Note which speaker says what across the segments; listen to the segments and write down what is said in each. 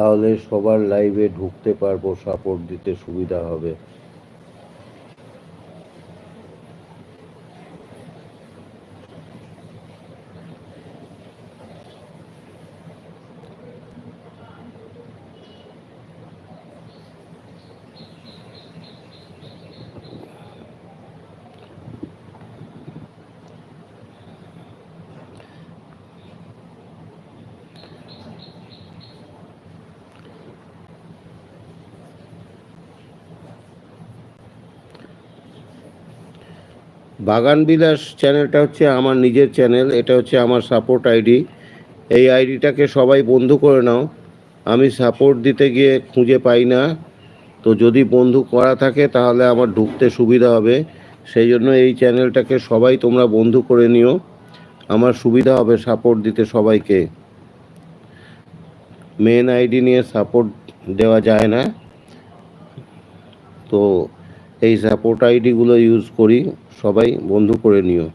Speaker 1: তাহলে সবার লাইভে ঢুকতে পারব সাপোর্ট দিতে সুবিধা হবে। বাগান বিলাস চ্যানেলটা হচ্ছে আমার নিজের চ্যানেল, এটা হচ্ছে আমার সাপোর্ট আইডি। এই আইডিটাকে সবাই বন্ধু করে নাও। আমি সাপোর্ট দিতে গিয়ে খুঁজে পাই না। তো যদি বন্ধু করা থাকে তাহলে আমার ঢুকতে সুবিধা হবে। সেই জন্য এই চ্যানেলটাকে সবাই তোমরা বন্ধু করে নিও। আমার সুবিধা হবে সাপোর্ট দিতে সবাইকে। মেন আইডি নিয়ে সাপোর্ট দেওয়া যায় না। তো এই সাপোর্ট আইডিগুলো ইউজ করি সবাই বন্ধু করে নিও।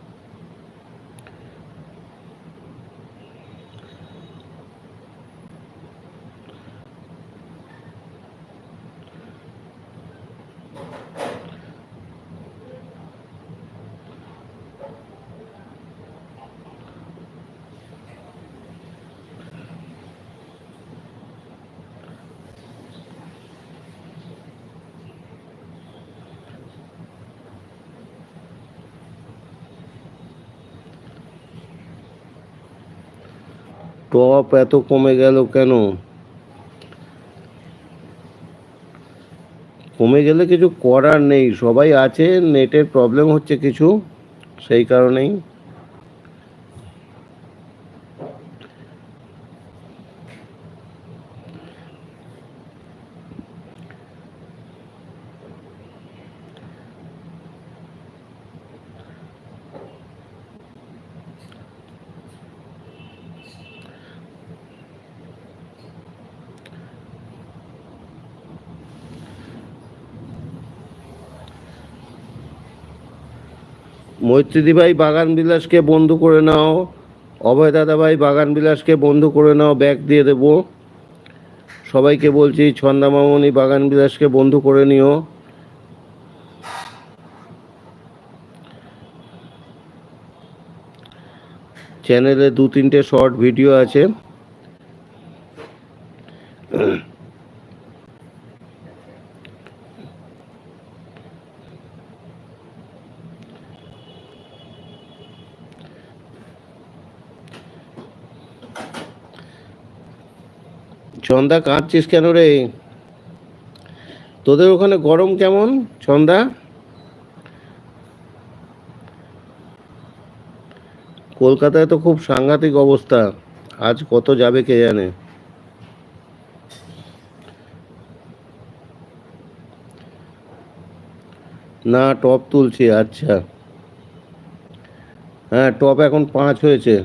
Speaker 1: টপ এত কমে গেল কেন? কমে গেলে কিছু করার নেই, সবাই আছে, নেটের প্রবলেম হচ্ছে কিছু, সেই কারণেই। মৈত্রীদি ভাই বাগান বিলাসকে বন্ধু করে নাও। অভয় দাদা ভাই বাগান বিলাসকে বন্ধু করে নাও, ব্যাগ দিয়ে দেব। সবাইকে বলছি, ছন্দা মামনি বাগান বিলাসকে বন্ধু করে নিও। চ্যানেলে দু তিনটে শর্ট ভিডিও আছে। ছন্দা কাঁদছিস কেন রে? তোদের ওখানে গরম কেমন ছন্দা কলকাতায় তো খুব সাংঘাতিক অবস্থা। আজ কত যাবে কে জানে? না, টপ তুলছি আচ্ছা। হ্যাঁ টপ এখন পাঁচ হয়েছে।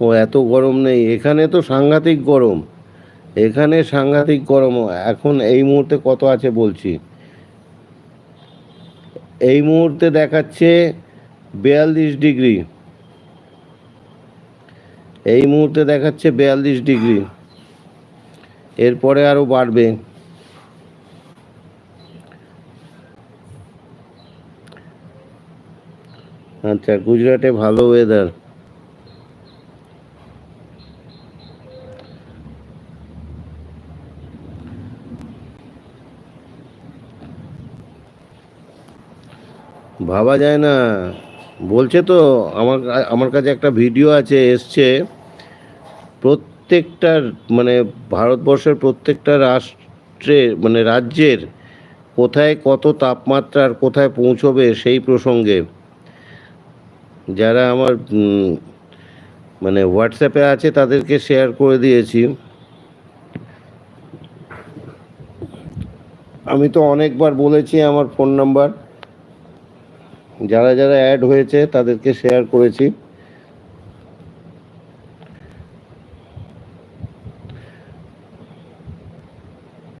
Speaker 1: ও এত গরম নেই। এখানে তো সাংঘাতিক গরম। এখানে সাংঘাতিক গরম। এখন এই মুহূর্তে কত আছে বলছি? এই মুহূর্তে দেখাচ্ছে বিয়াল্লিশ ডিগ্রি। এই মুহূর্তে দেখাচ্ছে বিয়াল্লিশ ডিগ্রি। এরপরে আরও বাড়বে। আচ্ছা গুজরাটে ভালো ওয়েদার ভাবা যায় না। বলছে তো, আমার আমার কাছে একটা ভিডিও আছে, এসছে। প্রত্যেকটা মানে ভারতবর্ষের প্রত্যেকটা রাষ্ট্রে মানে রাজ্যের কোথায় কত তাপমাত্রা আর কোথায় পৌঁছবে সেই প্রসঙ্গে যারা আমার মানে হোয়াটসঅ্যাপে আছে তাদেরকে শেয়ার করে দিয়েছি। আমি তো অনেকবার বলেছি আমার ফোন নাম্বার। যারা যারা অ্যাড হয়েছে তাদেরকে শেয়ার করেছি।